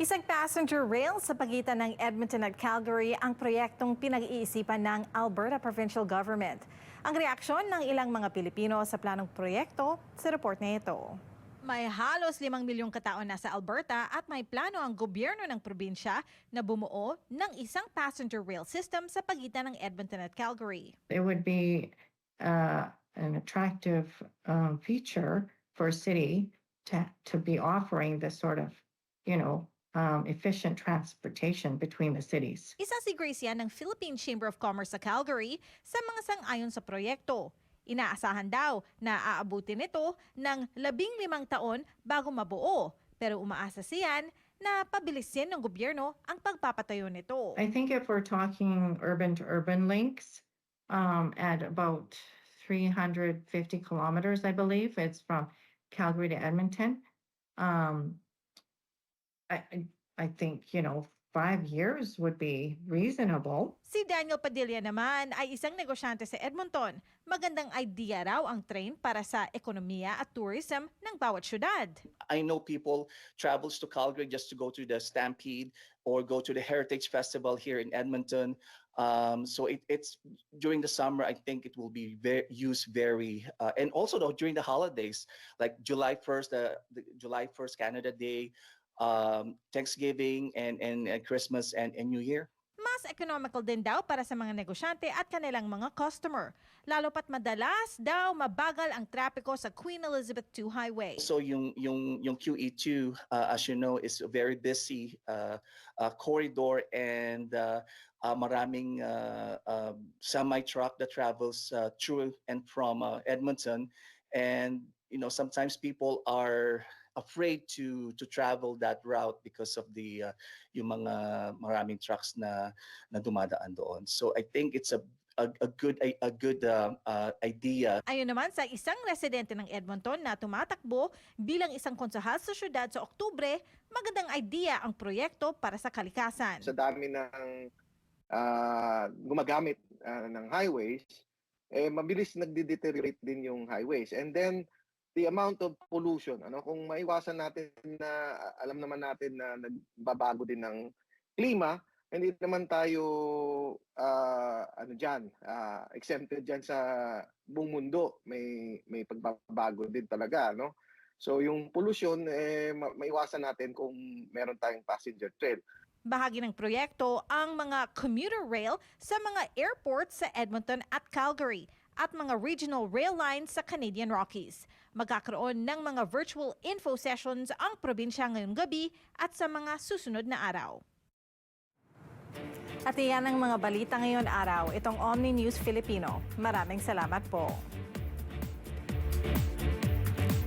Isang passenger rail sa pagitan ng Edmonton at Calgary ang proyektong pinag-iisipan ng Alberta Provincial Government. Ang reaksyon ng ilang mga Pilipino sa planong proyekto sa report na ito. May halos 5 milyong katao na sa Alberta at may plano ang gobyerno ng probinsya na bumuo ng isang passenger rail system sa pagitan ng Edmonton at Calgary. it would be uh, an attractive um, feature for a city to to be offering this sort of, you know, um, efficient transportation between the cities. Isa si Grace yan ng Philippine Chamber of Commerce sa Calgary sa mga sang-ayon sa proyekto. Inaasahan daw na aabutin ito ng labing limang taon bago mabuo. Pero umaasa siyan na pabilisin ng gobyerno ang pagpapatayo nito. I think if we're talking urban to urban links, um, at about 350 kilometers, I believe it's from Calgary to Edmonton. Um, I I- I think you know five years would be reasonable. Si Daniel Padilla naman ay isang negosyante sa Edmonton. Magandang idea raw ang train para sa ekonomiya at tourism ng bawat syudad. I know people travels to Calgary just to go to the Stampede or go to the Heritage Festival here in Edmonton. Um, so it, it's during the summer. I think it will be very used very, uh, and also though during the holidays like July first, the, the July first Canada Day, um, Thanksgiving, and and, and Christmas and, and New Year. Mas economical din daw para sa mga negosyante at kanilang mga customer. Lalo pat madalas daw mabagal ang trapiko sa Queen Elizabeth II Highway. So yung yung yung QE2 uh, as you know is a very busy uh, uh, corridor and uh, uh, maraming uh, uh, semi truck that travels uh, through and from uh, Edmonton and you know sometimes people are afraid to to travel that route because of the uh, yung mga maraming trucks na na dumadaan doon. So I think it's a a, a good a, a good uh, uh, idea Ayon naman sa isang residente ng Edmonton na tumatakbo bilang isang konsehal sa syudad sa Oktubre, magandang idea ang proyekto para sa kalikasan. sa dami ng ah, gumagamit ah, ng highways, eh mabilis nagde-deteriorate din yung highways. And then the amount of pollution, ano, kung maiwasan natin na alam naman natin na nagbabago din ng klima, hindi naman tayo ah, ano diyan, exempted diyan sa buong mundo. May may pagbabago din talaga, no? So yung pollution eh ma- maiwasan natin kung meron tayong passenger trail. Bahagi ng proyekto ang mga commuter rail sa mga airports sa Edmonton at Calgary at mga regional rail lines sa Canadian Rockies. Magkakaroon ng mga virtual info sessions ang probinsya ngayong gabi at sa mga susunod na araw. At iyan ang mga balita ngayon araw. Itong Omni News Filipino. Maraming salamat po.